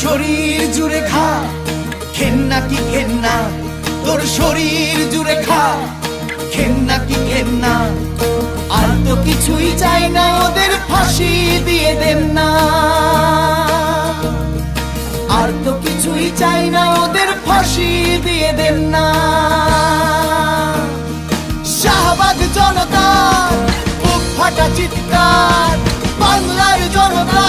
শরীর জুড়ে খা। খেন্না কি খেন্না তোর শরীর জুড়ে খা। খেন্না কি খেন্না আর তো কিছুই চাই না, ওদের ফাঁসি দিয়ে দেন না। আর তো কিছুই চাই না, ওদের ফাঁসি দিয়ে দেন না। শাহবাগ জনতা, বুক ফাটা চিৎকার, বাংলার জনতা।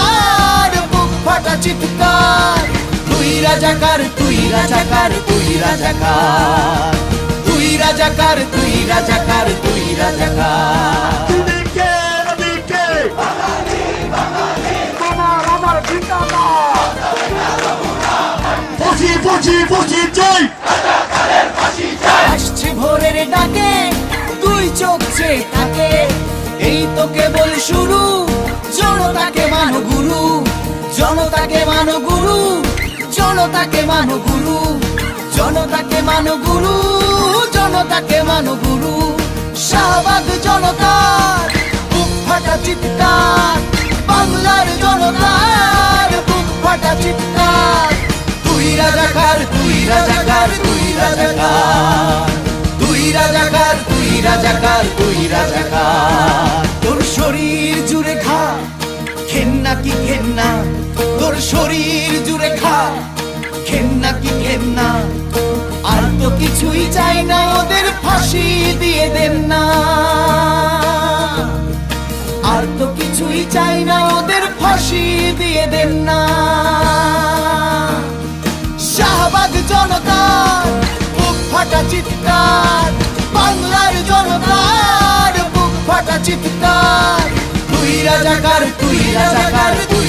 চিৎকার তুই রাজাকার তুই রাজাকার তুই রাজাকার। তুই রাজাকার তুই রাজাকার তুই রাজাকার। আমার জিন্দাবাদ পচি পচি পচি আসছে ভোরের ডাকে তুই চোখ চেয়ে থাকে এই তো কেবল শুরু জনতাকে মানো গুরু জনতাকে মানো গুরু, জনতাকে মানো গুরু, জনতাকে মানো গুরু, জনতাকে মানো গুরু। শাহবাগ জনতার বুক ফাটা চিৎকার, বাংলার জনতার বুক ফাটা চিৎকার। তুই রাজাকার তুই রাজাকার তুই রাজাকার। তুই রাজাকার তুই রাজাকার তুই রাজাকার। তোর শরীর জুড়ে খা ঘেন্না কি ঘেন্না তোর শরীর জুড়ে খা। ঘেন্না কি ঘেন্না, আর তো কিছুই চাই না, ওদের ফাঁসি দিয়ে দেন না। আর তো কিছুই চাই না, ওদের ফাঁসি দিয়ে দেন না। শাহবাগ জনতার বুক ফাটা চিৎকার, বাংলার জনতার বুক ফাটা চিৎকার। তুই রাজাকার তুই রাজাকার, তুই